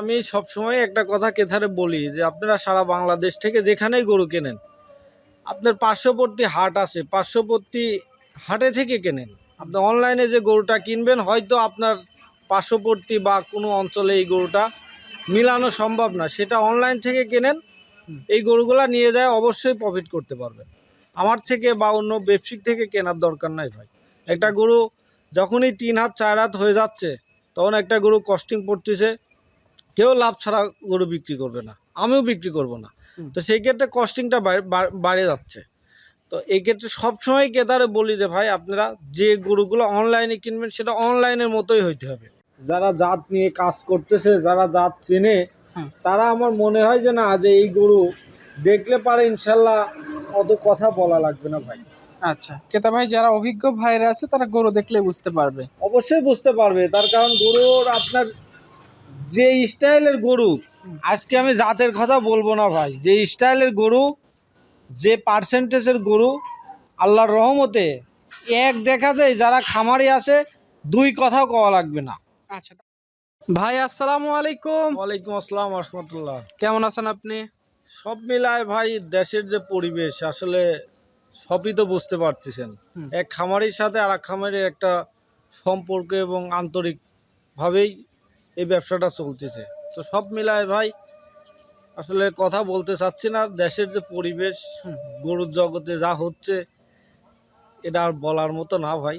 আমি সবসময় একটা কথা কেথারে বলি যে, আপনারা সারা বাংলাদেশ থেকে যেখানেই গরু কেনেন, আপনার পার্শ্ববর্তী হাট আছে, পার্শ্ববর্তী হাটে থেকে কেনেন। আপনি অনলাইনে যে গরুটা কিনবেন, হয়তো আপনার পার্শ্ববর্তী বা কোনো অঞ্চলে এই গরুটা মিলানো সম্ভব না। সেটা অনলাইন থেকে কেনেন, এই গরুগুলা নিয়ে যায়, অবশ্যই প্রফিট করতে পারবেন। আমার থেকে বা অন্য ব্যবসায়িক থেকে কেনার দরকার নাই ভাই। একটা গরু যখনই তিন হাত, চার হাত হয়ে যাচ্ছে, তখন একটা গরু কস্টিং পড়তেছে কেউ লাভ ছাড়া গরু বিক্রি করবে না আমিও বিক্রি করব না। তো সেই ক্ষেত্রে কস্টিংটা বাড়ে যাচ্ছে। তো এই ক্ষেত্রে সবসময় কেদারে বলি যে ভাই আপনারা যে গরুগুলো অনলাইনে কিনবেন সেটা অনলাইনের মতোই হইতে হবে। যারা জাত নিয়ে কাজ করতেছে যারা জাত চেনে। তারা আমার মনে হয় যে না যে এই গরু দেখলে পারে ইনশাল্লাহ অত কথা বলা লাগবে না ভাই। আচ্ছা ক্রেতা ভাই যারা অভিজ্ঞ ভাইরা আছে তারা গরু দেখলে বুঝতে পারবে। অবশ্যই বুঝতে পারবে। তার কারণ গরুর আপনার যে স্টাইলের গরু আজকে আমি জাতের কথা বলব না ভাই। যে স্টাইলের গরু যে পার্সেন্টেজের গরু আল্লাহর রহমতে এক দেখা যায় যারা খামারি আছে দুই কথাও কওয়া লাগবে না। আচ্ছা। ভাই আসসালামু আলাইকুম। ওয়ালাইকুম আসসালাম রহমতুল্লাহ। কেমন আছেন আপনি? সব মিলায় ভাই দেশের যে পরিবেশ আসলে সবই তো বুঝতে পারতেছেন। এক খামারির সাথে আর এক খামারের একটা সম্পর্ক এবং আন্তরিকভাবেই এই ব্যবসাটা চলতেছে। তো সব মিলায় ভাই আসলে কথা বলতে চাচ্ছি না দেশের যে পরিবেশ গরুর জগতে যা হচ্ছে এটা আর বলার মতো না ভাই।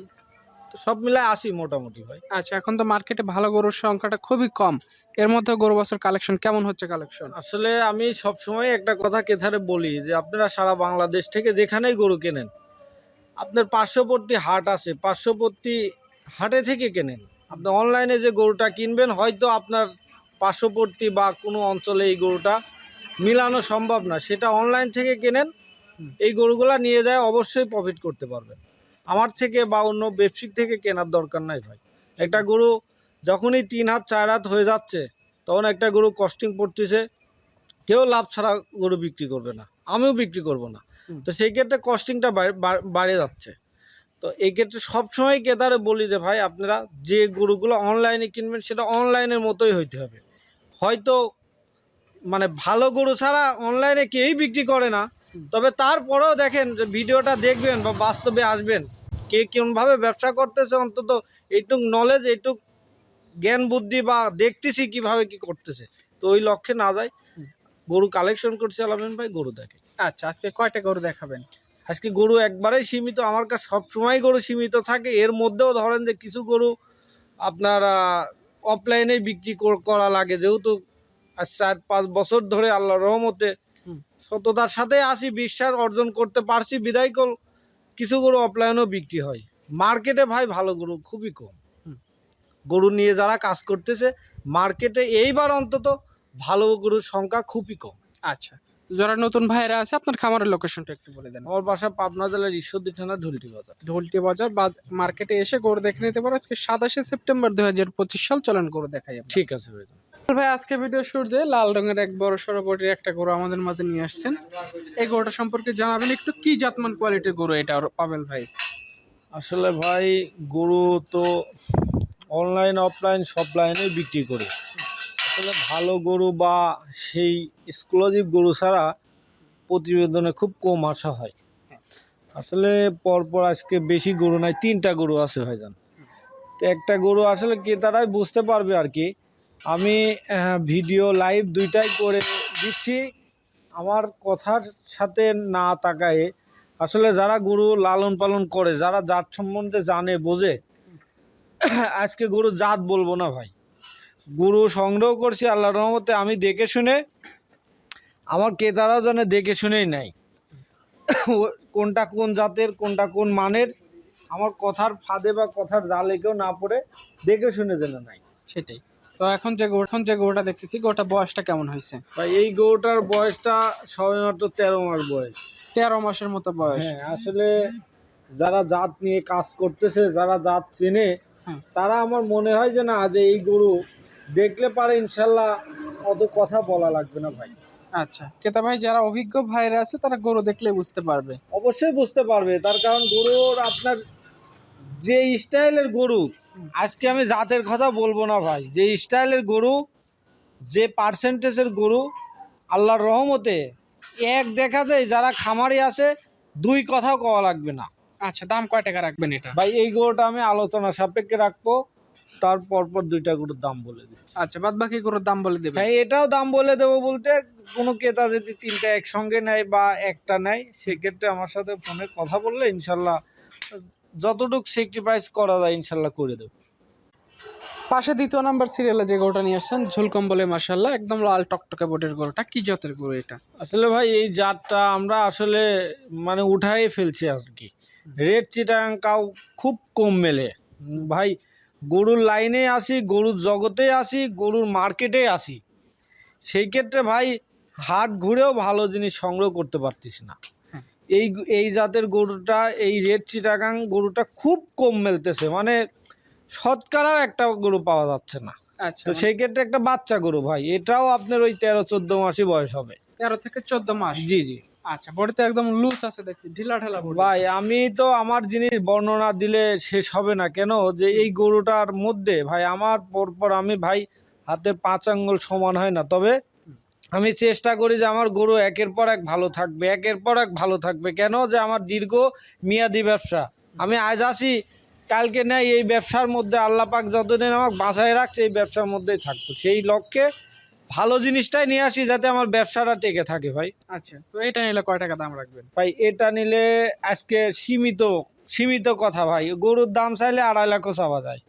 তো সব মিলায় আসি মোটামুটি ভাই। আচ্ছা এখন তো মার্কেটে ভালো গরুর সংখ্যাটা খুবই কম। এর মধ্যে গরু বছর কালেকশন কেমন হচ্ছে কালেকশন আসলে আমি সবসময় একটা কথা কেথারে বলি যে আপনারা সারা বাংলাদেশ থেকে যেখানেই গরু কেনেন আপনার পার্শ্ববর্তী হাট আছে পার্শ্ববর্তী হাটে থেকে কেনেন। আপনি অনলাইনে যে গরুটা কিনবেন হয়তো আপনার পার্শ্ববর্তী বা কোনো অঞ্চলে এই গরুটা মিলানো সম্ভব না। সেটা অনলাইন থেকে কেনেন এই গরুগুলা নিয়ে যায় অবশ্যই প্রফিট করতে পারবেন। আমার থেকে বা অন্য ব্যবসায়িক থেকে কেনার দরকার নাই ভাই। একটা গরু যখনই তিন হাত চার হাত হয়ে যাচ্ছে তখন একটা গরু কস্টিং পড়তেছে কেউ লাভ ছাড়া গরু বিক্রি করবে না। আমিও বিক্রি করব না। তো সেই ক্ষেত্রে কস্টিংটা বাড়ে যাচ্ছে। তো এই ক্ষেত্রে সবসময় কেদারে বলি যে, ভাই, আপনারা যে গরুগুলো অনলাইনে কিনবেন, সেটা অনলাইনের মতোই হইতে হবে। হয়তো মানে ভালো গরু ছাড়া অনলাইনে কেউই বিক্রি করে না। তবে তারপরেও দেখেন যে, ভিডিওটা দেখবেন বা বাস্তবে আসবেন, কে কেমনভাবে ব্যবসা করতেছে, অন্তত এইটুক নলেজ এইটুক জ্ঞান, বুদ্ধি বা দেখতেছি কীভাবে কি করতেছে। তো ওই লক্ষ্যে না যায় গরু কালেকশন করছে আলামিন ভাই, গরু দেখে আচ্ছা আজকে কয়টা গরু দেখাবেন? আজকে গরু একবারেই সীমিত আমার কাছে সবসময় গরু সীমিত থাকে। এর মধ্যেও ধরেন যে কিছু গরু আপনার অফলাইনে বিক্রি করা লাগে। যেহেতু আজ চার পাঁচ বছর ধরে আল্লাহ রহমতে হুম। সততার সাথে আসি বিশ্বাস অর্জন করতে পারছি বিদায় কল কিছু গরু অফলাইনেও বিক্রি হয়। মার্কেটে ভাই ভালো গরু খুবই কম। গরু নিয়ে যারা কাজ করতেছে মার্কেটে এইবার অন্তত ভালো গরুর সংখ্যা খুবই কম। আচ্ছা। যারা নতুন ভাইরা আছে আপনার খামারের লোকেশনটা একটু বলে দেন। আমার বাসা পাবনা জেলার ঈশ্বরদী থানা ঢুলটি বাজার। ঢুলটি বাজার বা মার্কেটে এসে গরু দেখে নিতে পারো আজকে সাতাশে সেপ্টেম্বর দুই হাজার পঁচিশ সাল চলেন গরু দেখাই। ঠিক আছে ভাই ভাই আজকে ভিডিও শুরুতে লাল রঙের এক বড় সরবটির একটা গরু আমাদের মাঝে নিয়ে আসছেন। এই গরুটা সম্পর্কে জানাবেন একটু কি জাতমান কোয়ালিটির গরু এটা পাবেল ভাই? আসলে ভাই গরু তো অনলাইন অফলাইন সব লাইনে বিক্রি করি। আসলে ভালো গরু বা সেই এক্সক্লুসিভ গরু ছাড়া প্রতিবেদনে খুব কম আসা হয়। আসলে পরপর আজকে বেশি গরু নাই, তিনটা গরু আছে ভাইজান। তো একটা গরু আসলে ক্রেতারাই বুঝতে পারবে আর কি। আমি ভিডিও লাইভ দুইটাই করে দিচ্ছি। আমার কথার সাথে না তাকায়ে আসলে যারা গরু লালন পালন করে, যারা জাত সম্বন্ধে জানে, বোঝে, আজকে গরু জাত বলব না ভাই। গরু সংগ্রহ করছি আল্লাহ রহমতে আমি দেখে শুনে আমার ক্রেতারাও যেন দেখে শুনেই নাই কোনটা কোন জাতের কোনটা কোন মানের আমার কথার ফাঁদে বা কথার জালে কেউ না পড়ে দেখে শুনে যেন নাই সেটাই। তো এখন যে এখন যে গরুটা দেখতেছি গরুটা বয়সটা কেমন হয়েছে? ভাই এই গরুটার বয়সটা সবেমাত্র তেরো মাস বয়স। তেরো মাসের মতো বয়স। হ্যাঁ আসলে যারা জাত নিয়ে কাজ করতেছে যারা জাত চেনে হ্যাঁ। তারা আমার মনে হয় যে না যে এই গরু দেখলে পারে ইনশাল্লাহ অত কথা বলা লাগবে না ভাই। আচ্ছা ক্রেতা ভাই যারা অভিজ্ঞ ভাইরা আছে তারা গরু দেখলে বুঝতে পারবে। অবশ্যই বুঝতে পারবে তার কারণ গরুর আপনার যে স্টাইলের গরু আজকে আমি জাতের কথা বলব না ভাই যে স্টাইলের গরু যে পার্সেন্টেজের গরু আল্লাহর রহমতে এক দেখা যায় যারা খামারি আছে দুই কথাও কওয়া লাগবে না। আচ্ছা দাম কয় টাকা রাখবেন এটা? ভাই এই গরুটা আমি আলোচনা সাপেক্ষে রাখব। তারপর পর দুইটা গরুর দাম বলে দিই আচ্ছা বাদ বাকি গরুর দাম বলে দেবেন হ্যাঁ এটাও দাম বলে দেবো বলতে কোনো ক্রেতা যদি তিনটা একসঙ্গে নেয় বা একটা নেয় সেক্ষেত্রে আমার সাথে ফোনে কথা বললে ইনশাল্লাহ যতটুকু স্যাক্রিফাইস করা যায় ইনশাল্লাহ করে দেবো। পাশে দ্বিতীয় নাম্বার সিরিয়ালে যে গরুটা নিয়ে আসছেন ঝুলকম বলে মাসাল্লাহ একদম লাল টকটকে বোটের গরুটা। কি জাতের গরু এটা? আসলে ভাই এই জাতটা আমরা আসলে মানে উঠাই ফেলছি আর কি রেড চিটাং কাউ খুব কম মেলে। ভাই গরুর লাইনে আসি গরুর জগতে আসি গরুর মার্কেটে আসি। সেই ক্ষেত্রে ভাই হাট ঘুরেও ভালো জিনিস সংগ্রহ করতে পারতিস না। হ্যাঁ। এই এই জাতের গরুটা এই রেড চিটাগাং গরুটা খুব কম মেলতেছে। মানে শতকরাও একটা গরু পাওয়া যাচ্ছে না। আচ্ছা তো সেই ক্ষেত্রে একটা বাচ্চা গরু ভাই এটাও আপনার ওই তেরো চোদ্দ মাসই বয়স হবে। তেরো থেকে চোদ্দ মাস। জি জি। আচ্ছা বডিতে একদম লুজ আছে দেখছি, ঢিলা ঢালা ভাই, আমি তো আমার জিনিস বর্ণনা দিলে শেষ হবে না। কেন? যে এই গরুটার মধ্যে, ভাই, আমার পরপর আমি, ভাই, হাতের পাঁচ আঙ্গুল সমান হয় না। তবে আমি চেষ্টা করি যে আমার গরু একের পর এক ভালো থাকবে, একের পর এক ভালো থাকবে। কেন? যে আমার দীর্ঘ মেয়াদি ব্যবসা। আমি আজ আসি কালকে নেই, এই ব্যবসার মধ্যে আল্লাহ পাক যতদিন আমাকে বাঁচায় রাখছে, এই ব্যবসার মধ্যেই থাকব। সেই লক্ষ্যে ভালো জিনিসটাই নিয়ে আসি যাতে আমার ব্যবসাটা টেকে থাকে ভাই। আচ্ছা তো এটা নিলে কয় টাকা দাম রাখবেন? ভাই এটা নিলে আজকে সীমিত সীমিত কথা ভাই। গরুর দাম চাইলে আড়াই লাখও চাওয়া যায়।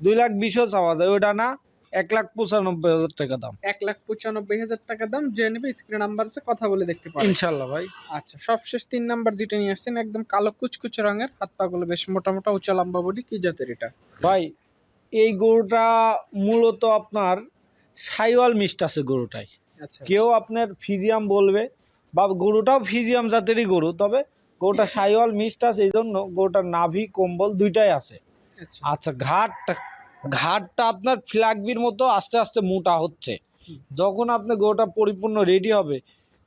দুই লাখ বিশও চাওয়া যায়। ওটা না এক লাখ পঁচানব্বই হাজার টাকা দাম। এক লাখ পঁচানব্বই হাজার টাকা দাম যে নেবে স্ক্রিন নাম্বার আছে কথা বলে দেখতে পারেন ইনশাল্লাহ ভাই। আচ্ছা সবশেষ তিন নাম্বার যেটা নিয়ে আসছেন একদম কালো কুচকুচে রঙের হাত পাগুলো বেশ মোটা মোটা উঁচা লম্বা বডি কি জাতের এটা? ভাই এই গরুটা মূলত আপনার সাইওয়াল মিষ্ট আছে গরুটাই। আচ্ছা। কেউ আপনার ফিজিয়াম বলবে বা গরুটাও ফিজিয়াম জাতেরই গরু তবে গরুটা সাইওয়াল মিষ্ট আছে এই জন্য গরুটার নাভি কম্বল দুইটাই আছে। আচ্ছা। আচ্ছা ঘাটটা ঘাটটা আপনার ফ্ল্যাগবির মতো আস্তে আস্তে মোটা হচ্ছে। যখন আপনি গরুটা পরিপূর্ণ রেডি হবে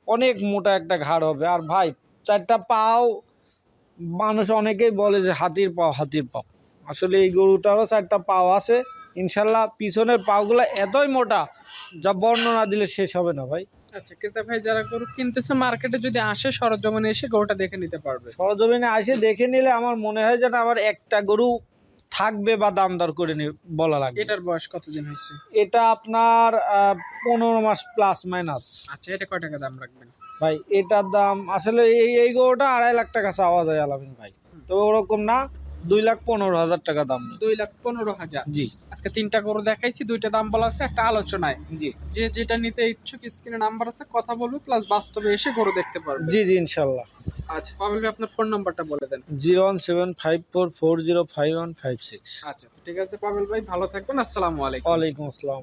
অনেক মোটা একটা ঘাড় হবে। আর ভাই চারটা পাও মানুষ অনেকেই বলে যে হাতির পাও হাতির পাও। আসলে এই গরুটারও চারটা পাও আছে। ইনশাল্লাহ পিছনের পাওগুলো এতই মোটা যা বর্ণনা দিলে শেষ হবে না ভাই। আচ্ছা ক্রেতা ভাই যারা গরু কিনতেছে মার্কেটে যদি আসে সরজমিনে এসে গরুটা দেখে নিতে পারবে। সরজমিনে আসে দেখে নিলে আমার মনে হয় যেন আমার একটা গরু থাকবে বা দাম দর করে বলা লাগবে। এটার বয়স কতদিন হয়েছে? এটা আপনার পনেরো মাস প্লাস মাইনাস আচ্ছা এটা কয় টাকা দাম রাখবেন? ভাই এটার দাম আসলে এই এই গরুটা আড়াই লাখ টাকা চাওয়া যায় আলামিন ভাই। তো ওরকম না দুই লাখ পনেরো হাজার টাকা দাম দুই লাখ পনেরো হাজার। জি। আজকে তিনটা গরু দেখাইছি দুইটা দাম বলা আছে একটা আলোচনায়। জি। যে যেটা নিতে ইচ্ছুক স্ক্রিনে নাম্বার আছে কথা বলবে প্লাস বাস্তবে এসে গরু দেখতে পারবে। জি জি ইনশাল্লাহ আচ্ছা পাবেল ভাই আপনার ফোন নাম্বারটা বলে দেন। Zero one seven five four four zero five one five six. আচ্ছা ঠিক আছে পাবেল ভাই ভালো থাকবেন আসসালামু আলাইকুম। ওয়ালাইকুম আসসালাম।